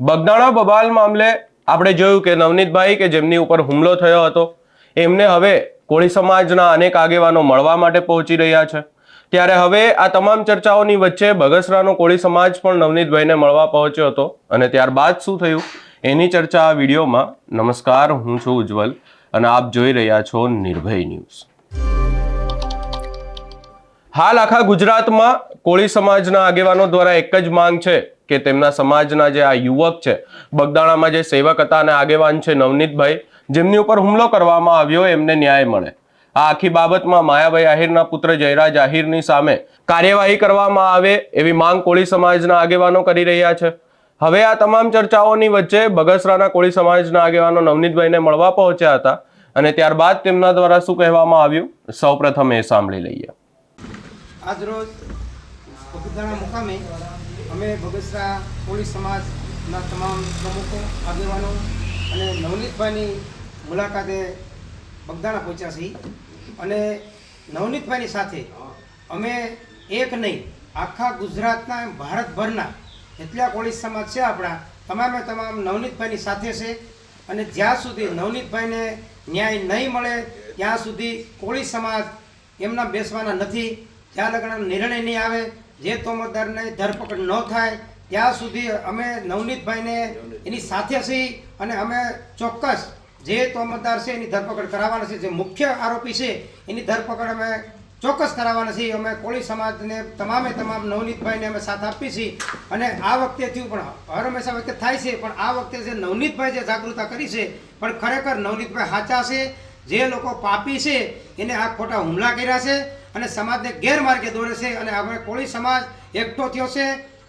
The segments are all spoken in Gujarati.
બગદાણા બબાલ મામલે આપણે જોયું કે નવનીતભાઈ કે જેમની ઉપર હુમલો થયો હતો, એમને હવે કોળી સમાજના અનેક આગેવાનો મળવા માટે પહોંચી રહ્યા છે. ત્યારે હવે આ તમામ ચર્ચાઓની વચ્ચે બગસરાનો કોળી સમાજ પણ નવનીતભાઈને મળવા પહોંચ્યો હતો અને ત્યારબાદ શું થયું? એની ચર્ચા આ વિડીયોમાં. નમસ્કાર, હું છું ઉજ્જવલ અને આપ જોઈ રહ્યા છો નિર્ભય ન્યૂઝ. હાલ આખા ગુજરાતમાં કોળી સમાજના આગેવાનો દ્વારા એક જ માંગ છે કે તેમના સમાજના જે આ યુવક છે, બગદાણામાં જે સેવક હતા અને આગેવાન છે નવનીતભાઈ, જેમની ઉપર હુમલો કરવામાં આવ્યો, એમને ન્યાય મળે. આ આખી બાબતમાં માયાભાઈ આહિરના પુત્ર જયરાજ આહિરની સામે કાર્યવાહી કરવામાં આવે એવી માંગ કોળી સમાજના આગેવાનો કરી રહ્યા છે. હવે આ તમામ ચર્ચાઓની વચ્ચે બગસરાના કોળી સમાજના આગેવાનો નવનીતભાઈને મળવા પહોંચ્યા હતા અને ત્યારબાદ તેમના દ્વારા શું કહેવામાં આવ્યું? સૌપ્રથમ એ સાંભળી લઈએ. આજરોજ મુકામે અમે બગસરા કોળી સમાજના તમામ પ્રમુખો, આગેવાનો અને નવનીતભાઈની મુલાકાતે બગદાણા પહોંચ્યા છીએ. અને નવનીતભાઈની સાથે અમે એક નહીં, આખા ગુજરાતના ભારતભરના એટલા કોળી સમાજ છે આપણા, તમામે તમામ નવનીતભાઈની સાથે છે. અને જ્યાં સુધી નવનીતભાઈને ન્યાય નહીં મળે, ત્યાં સુધી કોળી સમાજ એમના બેસવાના નથી. જ્યાં લગ્ન નિર્ણય નહીં આવે જે તોમરદારને ધરપકડ ન થાય, ત્યાં સુધી અમે નવનીતભાઈને એની સાથે છીએ અને અમે ચોક્કસ જે તોમરદાર છે એની ધરપકડ કરાવવાના છે, જે મુખ્ય આરોપી છે, એની ધરપકડ અમે ચોક્કસ કરાવવાના છીએ. અમે કોળી સમાજને તમામે તમામ નવનીતભાઈને અમે સાથ આપીએ છીએ. અને આ વખતે થયું પણ હર હંમેશા વખતે થાય છે, પણ આ વખતે જે નવનીતભાઈ જે જાગૃતતા કરી છે, પણ ખરેખર નવનીતભાઈ સાચા છે. જે લોકો પાપી છે, એને આ ખોટા હુમલા કર્યા છે. અને સમાજને ગેરમાર્ગે દોરે છે અને આપણે કોળી સમાજ એકઠો થયો છે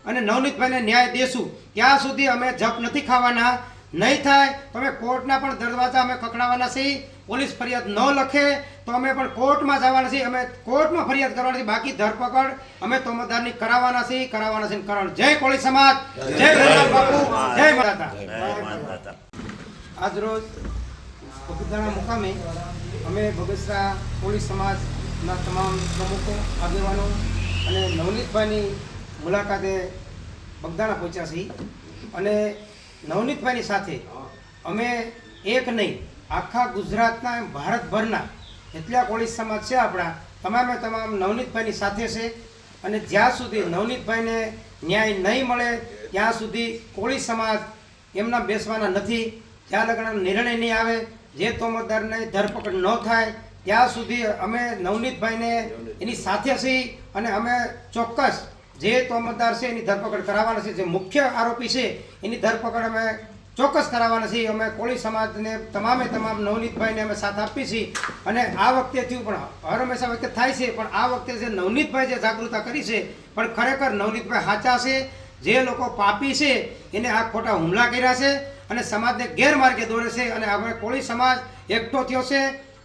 અને નવનીતભાઈને ન્યાય દેશું. ત્યાં સુધી અમે જપ નથી ખાવાના. નહીં થાય તો અમે કોર્ટના પણ દરવાજા અમે ખખડાવવાના છીએ. પોલીસ ફરિયાદ ન લખે તો અમે પણ કોર્ટમાં જવાના છીએ. અમે કોર્ટમાં ફરિયાદ કરવાની છે. બાકી ધરપકડ અમે તોમતદારની કરાવવાના છીએ. કરાવવાના છીએ. કરવાનું જય કોળી સમાજ. જય બાપુ. જય માતા આજરોજ બગદાણા મુકામે અમે બગસરા કોળી સમાજના તમામ પ્રમુખો, આગેવાનો અને નવનીતભાઈની મુલાકાતે બગદાણા પહોંચ્યા છીએ. અને નવનીતભાઈની સાથે અમે એક નહીં, આખા ગુજરાતના ભારતભરના જેટલા કોળી સમાજ છે આપણા, તમામે તમામ નવનીતભાઈની સાથે છે. અને જ્યાં સુધી નવનીતભાઈને ન્યાય નહીં મળે, ત્યાં સુધી કોળી સમાજ એમના બેસવાના નથી. ત્યાં લગ્ન નિર્ણય નહીં આવે, જે તોમતદારને ધરપકડ ન થાય ત્યાં સુધી અમે નવનીતભાઈને એની સાથે છીએ અને અમે ચોક્કસ જે તોમતદાર છે એની ધરપકડ કરાવવાના છે, જે મુખ્ય આરોપી છે એની ધરપકડ અમે ચોક્કસ કરાવવાના છીએ. અમે કોળી સમાજને તમામે તમામ નવનીતભાઈને અમે સાથ આપીએ છીએ અને આ વખતે થયું પણ હર હંમેશા વખતે થાય છે, પણ આ વખતે જે નવનીતભાઈ જે જાગૃતતા કરી છે, પણ ખરેખર નવનીતભાઈ સાચા છે, જે લોકો પાપી છે, એને આ ખોટા હુમલા કર્યા છે અને સમાજને ગેરમાર્ગે દોરે છે અને આપણે કોળી સમાજ એકઠો થયો છે.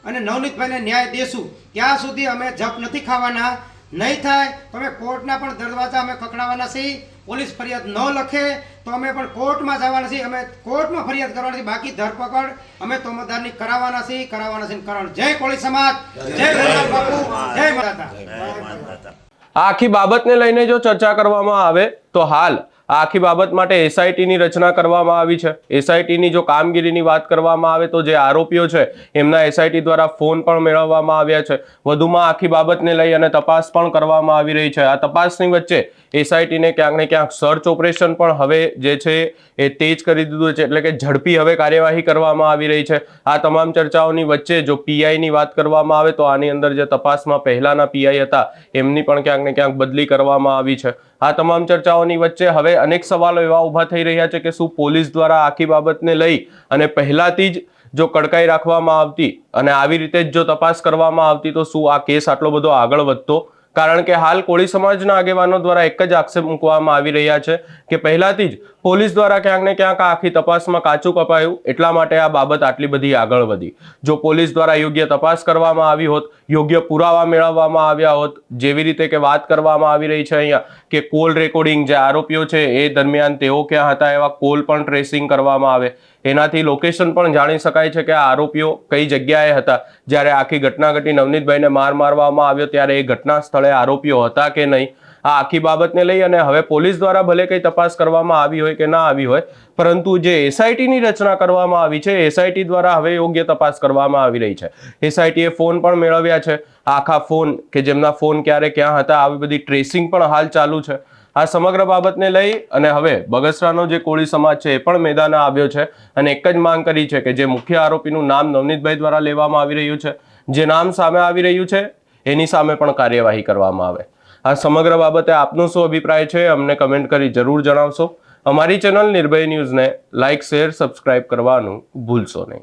અને નવનીતભાઈને ન્યાય દેશું. ત્યાં સુધી અમે જપ નથી ખાવાના. નહીં થાય તો અમે કોર્ટના પણ દરવાજા અમે ખખડાવવાના છીએ. પોલીસ ફરિયાદ ન લખે તો અમે પણ કોર્ટમાં જવાના છીએ. અમે કોર્ટમાં ફરિયાદ કરવાની છે. બાકી ધરપકડ અમે તોમતદારની કરાવવાના છીએ. કરાવવાના છીએ. કારણ. જય કોળી સમાજ. જય બાપુ. જય માતા આખી બાબતને લઈને જો ચર્ચા કરવામાં આવે તો હાલ આ આખી બાબત માટે એસઆઈટીની રચના કરવામાં આવી છે. એસઆઈટીની જો કામગીરીની વાત કરવામાં આવે તો જે આરોપીઓ છે, એમના એસઆઈટી દ્વારા ફોન પણ મેળવવામાં આવ્યા છે. વધુમાં આખી બાબતને લઈ અને તપાસ પણ કરવામાં આવી રહી છે. આ તપાસની વચ્ચે એસઆઈટીને ક્યાંક ને ક્યાંક સર્ચ ઓપરેશન પણ હવે જે છે, એ તેજ કરી દીધું છે. એટલે કે ઝડપી હવે કાર્યવાહી કરવામાં આવી રહી છે. આ તમામ ચર્ચાઓની વચ્ચે જો પીઆઈની વાત કરવામાં આવે તો આની અંદર જે તપાસમાં પહેલાના પીઆઈ હતા, એમની પણ ક્યાંક ને ક્યાંક બદલી કરવામાં આવી છે. આ તમામ ચર્ચાઓની વચ્ચે હવે અનેક સવાલો એવા ઊભા થઈ રહ્યા છે કે શું પોલીસ દ્વારા આખી બાબતને લઈ અને પહેલાથી જ જો કડકાઈ રાખવામાં આવતી અને આવી રીતે જ જો તપાસ કરવામાં આવતી તો શું આ કેસ આટલો બધો આગળ વધતો? કારણ કે હાલ કોળી સમાજના આગેવાનો દ્વારા એક જ આક્ષેપ મૂકવામાં આવી રહ્યા છે કે પહેલાથી જ પોલીસ દ્વારા ક્યાંક ને ક્યાંક આખી તપાસમાં કાચું કપાયું. એટલા માટે આ બાબત આટલી બધી આગળ વધી. જો પોલીસ દ્વારા યોગ્ય તપાસ કરવામાં આવી હોત, યોગ્ય પુરાવા મેળવવામાં આવ્યા હોત, જેવી રીતે કે વાત કરવામાં આવી રહી છે અહીંયા, કે કોલ રેકોર્ડિંગ જે આરોપીઓ છે એ દરમિયાન તેઓ ક્યાં હતા, એવા કોલ પણ ટ્રેસિંગ કરવામાં આવે. એનાથી લોકેશન પણ જાણી શકાય છે કે આ આરોપીઓ કઈ જગ્યાએ હતા. જ્યારે આખી ઘટના ઘટી નવનીતભાઈને માર મારવામાં આવ્યો ત્યારે એ ઘટના સ્થળે આરોપીઓ હતા કે નહીં, આ આખી બાબતને લઈ અને હવે પોલીસ દ્વારા ભલે કંઈ તપાસ કરવામાં આવી હોય કે ના આવી હોય, પરંતુ જે એસઆઈટીની રચના કરવામાં આવી છે, એસઆઈટી દ્વારા હવે યોગ્ય તપાસ કરવામાં આવી રહી છે. એસઆઈટીએ ફોન પણ મેળવ્યા છે. આખા ફોન કે જેમના ફોન ક્યારે ક્યાં હતા, આવી બધી ટ્રેસિંગ પણ હાલ ચાલુ છે. આ સમગ્ર બાબતને લઈ અને હવે બગસરાનો જે કોળી સમાજ છે એ પણ મેદાને આવ્યો છે. અને એક જ માંગ કરી છે કે જે મુખ્ય આરોપીનું નામ નવનીતભાઈ દ્વારા લેવામાં આવી રહ્યું છે. જે નામ સામે આવી રહ્યું છે, એની સામે પણ કાર્યવાહી કરવામાં આવે. આ સમગ્ર બાબતે આપનો શું અભિપ્રાય છે, અમને કમેન્ટ કરી જરૂર જણાવશો. અમારી ચેનલ નિર્ભય ન્યૂઝને લાઇક, શેર, સબસ્ક્રાઇબ કરવાનું ભૂલશો નહીં.